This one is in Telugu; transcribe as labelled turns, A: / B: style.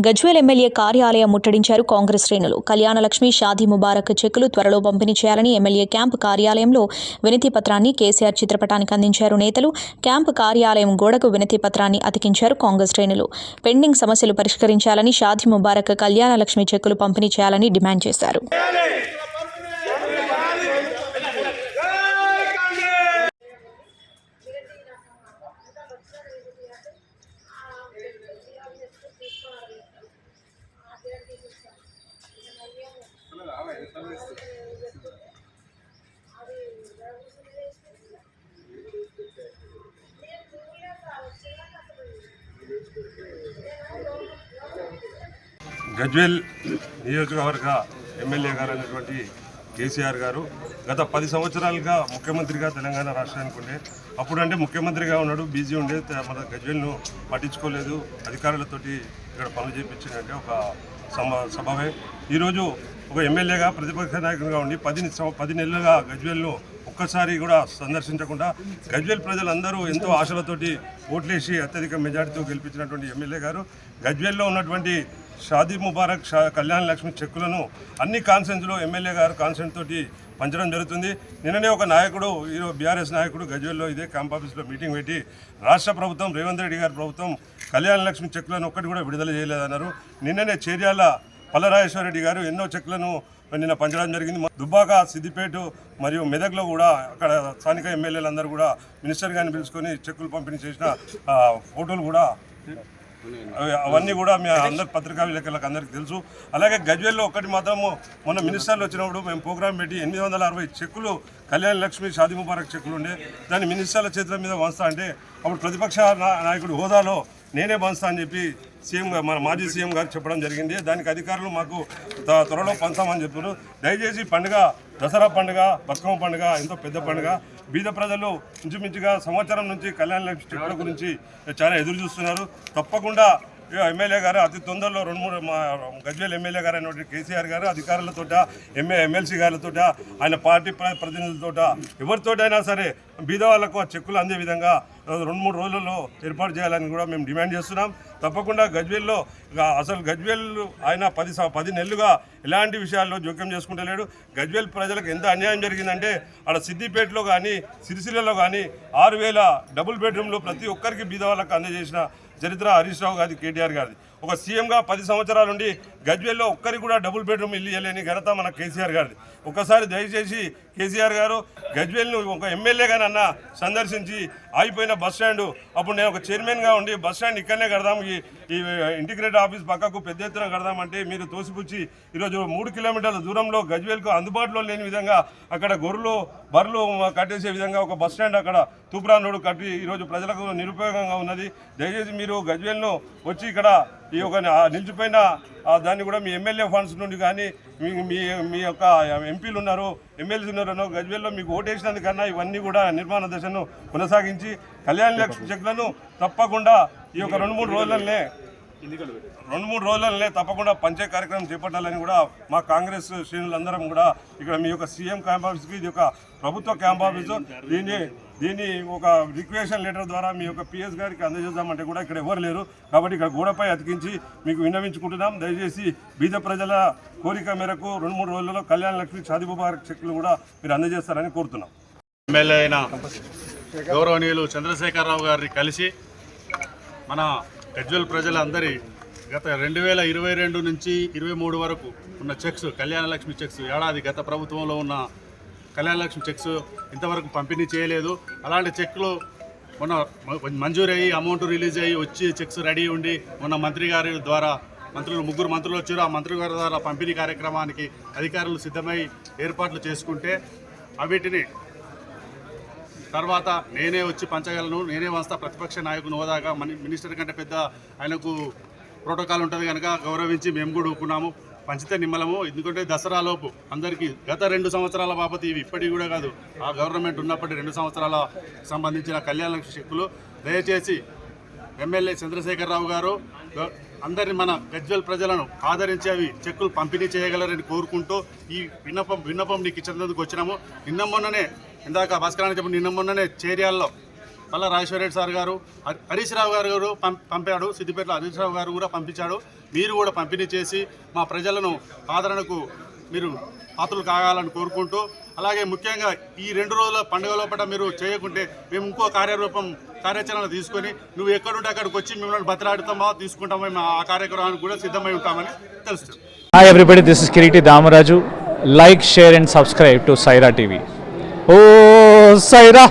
A: గజ్వేల్ ఎమ్మెల్యే కార్యాలయం ముట్టడించారు కాంగ్రెస్ శ్రేణులు. కళ్యాణలక్ష్మి షాదీ ముబారక్ చెక్కులు త్వరలో పంపిణీ చేయాలని ఎమ్మెల్యే క్యాంపు కార్యాలయంలో వినతి పత్రాన్ని కేసీఆర్ చిత్రపటానికి అందించారు. నేతలు క్యాంపు కార్యాలయం గోడకు వినతి పత్రాన్ని అతికించారు కాంగ్రెస్ శ్రేణులు. పెండింగ్ సమస్యలు పరిష్కరించాలని షాదీ ముబారక్ కళ్యాణలక్ష్మి చెక్కులు పంపిణీ చేయాలని డిమాండ్ చేశారు.
B: గజ్వేల్ నియోజకవర్గ ఎమ్మెల్యే గారు అయినటువంటి కేసీఆర్ గారు గత పది సంవత్సరాలుగా ముఖ్యమంత్రిగా తెలంగాణ రాష్ట్రానికి ఉండే. అప్పుడంటే ముఖ్యమంత్రిగా ఉన్నాడు బిజీ ఉండే మన గజ్వేల్ను పట్టించుకోలేదు. అధికారులతోటి ఇక్కడ పనులు చేయించిందంటే ఒక సభవే. ఈరోజు ఒక ఎమ్మెల్యేగా ప్రతిపక్ష నాయకుడిగా ఉండి పది పది నెలలుగా గజ్వేల్ను ఒక్కసారి కూడా సందర్శించకుండా గజ్వేల్ ప్రజలందరూ ఎంతో ఆశలతోటి ఓట్లేసి అత్యధిక మెజార్టీతో గెలిపించినటువంటి ఎమ్మెల్యే గారు. గజ్వేల్లో ఉన్నటువంటి షాదీ ముబారక్ షా కళ్యాణ్ లక్ష్మి చెక్కులను అన్ని కాన్సెన్స్లో ఎమ్మెల్యే గారు కాన్సెంట్ తోటి పంచడం జరుగుతుంది. నిన్ననే ఒక నాయకుడు ఈరోజు బీఆర్ఎస్ నాయకుడు గజ్వేల్లో ఇదే క్యాంప్ ఆఫీస్లో మీటింగ్ పెట్టి రాష్ట్ర ప్రభుత్వం రేవంత్ రెడ్డి గారి ప్రభుత్వం కళ్యాణ లక్ష్మి చెక్కులను ఒక్కటి కూడా విడుదల చేయలేదన్నారు. నిన్ననే చేర్యాల పల్లరాజేశ్వరరెడ్డి గారు ఎన్నో చెక్లను నిన్న పంచడం జరిగింది. దుబ్బాక సిద్దిపేట మరియు మెదక్లో కూడా అక్కడ స్థానిక ఎమ్మెల్యేలందరూ కూడా మినిస్టర్ గారిని పిలుచుకొని చెక్కులు పంపిణీ చేసిన ఫోటోలు కూడా అవన్నీ కూడా మీ అందరి పత్రికా విలేకరులకు అందరికీ తెలుసు. అలాగే గజ్వేల్లో ఒకటి మాత్రము మొన్న మినిస్టర్లు వచ్చినప్పుడు మేము ప్రోగ్రామ్ పెట్టి ఎనిమిది వందల అరవై చెక్కులు కళ్యాణ్ లక్ష్మి షాది ముబారక్ చెక్కులు ఉండే దాన్ని మినిస్టర్ల చేతుల మీద వంచుతా అంటే అప్పుడు ప్రతిపక్ష నాయకుడు హోదాలో నేనే పంచుతా అని చెప్పి సీఎం మన మాజీ సీఎం గారు చెప్పడం జరిగింది. దానికి అధికారులు మాకు త్వరలో పంచామని చెప్పారు. దయచేసి పండుగ దసరా పండుగ బతుకమ్మ పండుగ ఎంతో పెద్ద పండుగ. బీద ప్రజలు ఇంచుమించుగా సంవత్సరం నుంచి కళ్యాణ లక్ష్మి గురించి చాలా ఎదురు చూస్తున్నారు. తప్పకుండా ఎమ్మెల్యే గారు అతి తొందరలో రెండు మూడు మా గజ్వేల్ ఎమ్మెల్యే గారు అయినటువంటి కేసీఆర్ గారు అధికారులతోట ఎంఏ ఎమ్మెల్సీ గారితో ఆయన పార్టీ ప్ర- ప్రతినిధులతోట ఎవరితోటైనా సరే బీదవాళ్ళకు ఆ చెక్కులు అందే విధంగా రెండు మూడు రోజుల్లో ఏర్పాటు చేయాలని కూడా మేము డిమాండ్ చేస్తున్నాం. తప్పకుండా గజ్వేల్లో ఇక అసలు గజ్వేల్ ఆయన పది పది నెలలుగా ఎలాంటి విషయాల్లో జోక్యం చేసుకుంటలేడు గజ్వేల్ ప్రజలకు ఎంత అన్యాయం జరిగిందంటే ఆడ సిద్దిపేటలో కానీ సిరిసిల్లలో కానీ ఆరు వేల డబుల్ బెడ్రూమ్లు ప్రతి ఒక్కరికి బీదవాళ్ళకు అందజేసిన చరిత్ర హరీష్ రావు గారి కేటీఆర్ గారిది. ఒక సీఎంగా పది సంవత్సరాల నుండి గజ్వేల్లో ఒక్కరికి కూడా డబుల్ బెడ్రూమ్ ఇల్లు ఇవ్వలేని ఘనత మన కేసీఆర్ గారిది. ఒకసారి దయచేసి కేసీఆర్ గారు గజ్వేల్ను ఒక ఎమ్మెల్యేగానన్నా సందర్శించి ఆగిపోయిన బస్ స్టాండ్ అప్పుడు నేను ఒక చైర్మన్గా ఉండి బస్ స్టాండ్ ఇక్కడనే కడదాం ఈ ఇంటిగ్రేటెడ్ ఆఫీస్ పక్కకు పెద్ద ఎత్తున కడదామంటే మీరు తోసిపుచ్చి ఈరోజు మూడు కిలోమీటర్ల దూరంలో గజ్వేల్కు అందుబాటులో లేని విధంగా అక్కడ గొర్రెలు బర్రెలు కట్టేసే విధంగా ఒక బస్ స్టాండ్ అక్కడ తూప్రాన్ రోడ్డు కట్టి ఈరోజు ప్రజలకు నిరుపయోగంగా ఉన్నది. దయచేసి మీరు గజ్వేల్ను వచ్చి ఇక్కడ ఈ యొక్క నిలిచిపోయిన దాన్ని కూడా మీ ఎమ్మెల్యే ఫండ్స్ నుండి కానీ మీ మీ మీ యొక్క ఎంపీలు ఉన్నారు ఎమ్మెల్యేలు ఉన్నారు గజ్వేల్లో మీకు ఓటేసినందుకన్నా ఇవన్నీ కూడా నిర్మాణ దశను కొనసాగించి కళ్యాణ లక్ష్మి చెక్లను తప్పకుండా ఈ యొక్క రెండు మూడు రోజులనే రెండు మూడు రోజులనే తప్పకుండా పంచే కార్యక్రమం చేపట్టాలని కూడా మా కాంగ్రెస్ శ్రేణులందరం కూడా ఇక్కడ మీ యొక్క సీఎం క్యాంప్ ఆఫీస్కి ఇది ఒక ప్రభుత్వ క్యాంప్ ఆఫీసు. దీన్ని దీన్ని ఒక రిక్వేషన్ లెటర్ ద్వారా మీ యొక్క పిఎస్ గారికి అందజేద్దామంటే కూడా ఇక్కడ ఎవరు లేరు. కాబట్టి ఇక్కడ గోడపై అతికించి మీకు విన్నవించుకుంటున్నాం. దయచేసి బీద ప్రజల కోరిక మేరకు రెండు మూడు రోజుల్లో కళ్యాణ లక్ష్మి షాదీ చెక్లు చెక్కులు కూడా మీరు అందజేస్తారని కోరుతున్నాం.
C: ఎమ్మెల్యే అయిన గౌరవనీయులు చంద్రశేఖరరావు గారిని కలిసి మన గజ్వల్ ప్రజలందరి గత రెండు వేల ఇరవై రెండు నుంచి ఇరవై మూడు వరకు ఉన్న చెక్స్ కళ్యాణ లక్ష్మి చెక్స్ ఏడాది గత ప్రభుత్వంలో ఉన్న కళ్యాణలక్ష్మి చెక్స్ ఇంతవరకు పంపిణీ చేయలేదు. అలాంటి చెక్లు మొన్న మ- మంజూరు అయ్యి అమౌంట్ రిలీజ్ అయ్యి వచ్చి చెక్స్ రెడీ ఉండి మొన్న మంత్రి గారి ద్వారా మంత్రులు ముగ్గురు మంత్రులు వచ్చారు. ఆ మంత్రి గారి ద్వారా పంపిణీ కార్యక్రమానికి అధికారులు సిద్ధమై ఏర్పాట్లు చేసుకుంటే అవిటిని తర్వాత నేనే వచ్చి పంచగలను నేనే వస్తా ప్రతిపక్ష నాయకుని హోదాగా మినిస్టర్ కంటే పెద్ద ఆయనకు ప్రోటోకాల్ ఉంటుంది కనుక గౌరవించి మేము కూడా ఊరుకున్నాము పంచితే నిమ్మలము ఎందుకంటే దసరాలోపు అందరికీ గత రెండు సంవత్సరాల బాబతి ఇవి ఇప్పటికి కూడా కాదు. ఆ గవర్నమెంట్ ఉన్నప్పటి రెండు సంవత్సరాల సంబంధించిన కళ్యాణ శక్తులు చెక్కులు. దయచేసి ఎమ్మెల్యే చంద్రశేఖరరావు గారు అందరిని మన గజ్వల్ ప్రజలను ఆదరించి అవి చెక్కులు పంపిణీ చేయగలరని కోరుకుంటూ ఈ విన్నపం విన్నపం నీకు ఇచ్చినందుకు వచ్చినాము. నిన్న మొన్ననే ఇందాక భాస్కరాన్ని చెప్పిన నిన్న మొన్ననే చేర్యాల్లో పల్ల రాజేశ్వరరెడ్డి సార్ గారు హరీష్ రావు గారు గారు పం- పంపాడు. సిద్దిపేటలో హరీష్ రావు గారు కూడా పంపించాడు. మీరు కూడా పంపిణీ చేసి మా ప్రజలను ఆదరణకు మీరు పాత్రలు కాగాలని కోరుకుంటూ అలాగే ముఖ్యంగా ఈ రెండు రోజుల పండుగ లోపల మీరు చేయకుంటే మేము ఇంకో కార్యరూపం కార్యాచరణ తీసుకొని నువ్వు ఎక్కడుంటే అక్కడికి వచ్చి మిమ్మల్ని బతిలాడుతామా తీసుకుంటామో మేము ఆ కార్యక్రమానికి కూడా సిద్ధమై ఉంటామని తెలుస్తుంది.
D: Hi everybody this is Kiriti Damaraju like share and subscribe to Saira TV oh Sye Raa